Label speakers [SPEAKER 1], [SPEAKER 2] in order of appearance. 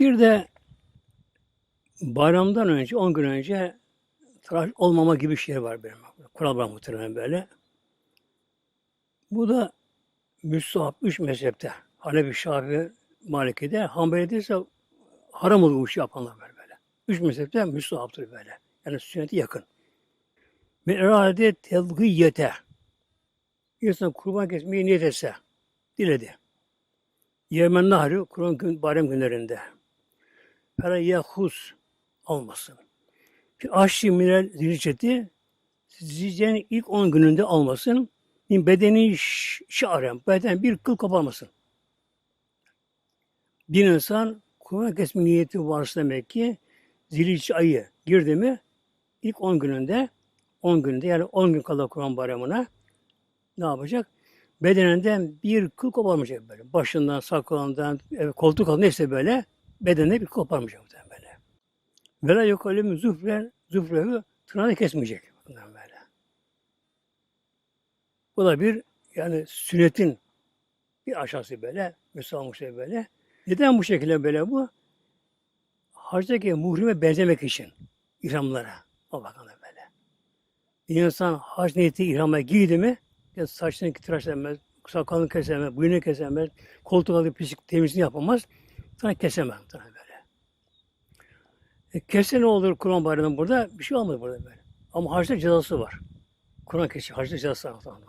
[SPEAKER 1] Bir de bayramdan önce, 10 gün önce tıraş olmama gibi bir şey var benim. Kural var muhtemelen böyle. Bu da müstahap üç mezhepte. Hanefi, Şafii, Maliki'de, Hanbeli'de ise haram olur bu işi yapanlar böyle böyle. Üç mezhepte müstahaptır böyle. Yani sünnete yakın. Ve erade tevgiyete. İnsan kurban kesmeyi niyet etse, diledi. Yemen Nahri, Kur'an gün, bayram günlerinde. Fera yahus almasın. Aşçı minel zilçeti zilcenin ilk 10 gününde almasın. Bedeni şaren. Beden bir kıl kapanmasın. Bir insan kurban kesme niyeti varsa demek ki zilhicce ayı girdi mi ilk 10 gününde 10 günde yani 10 gün kala Kurban bayramına ne yapacak? Bedeninden bir kıl koparmayacak böyle. Başından, sakalından, koltuk altı neyse böyle bedene bir koparmayacak böyle. Vela yok öyle mi züfre, züfrevi tırnağı kesmeyecek. Bundan böyle. Bu da bir yani sünnetin bir aşağısı böyle, Müslüman şey böyle. Neden bu şekilde böyle bu? Hacdaki muhrime benzemek için ihramlara. O bakalım böyle. Bir insan hac niyeti ihrama giydi mi ya saçını tıraşlamaz, sakalını kesemez, bıyığını kesemez, koltuk alıp pislik temizliğini yapamaz. Sana kesemez. Sana böyle. E, kesse ne olur Kurban Bayramı'nda burada? Bir şey olmadı burada böyle. Ama hacda cezası var. Kur'an kesiyor. Hacda cezası var. Tamam,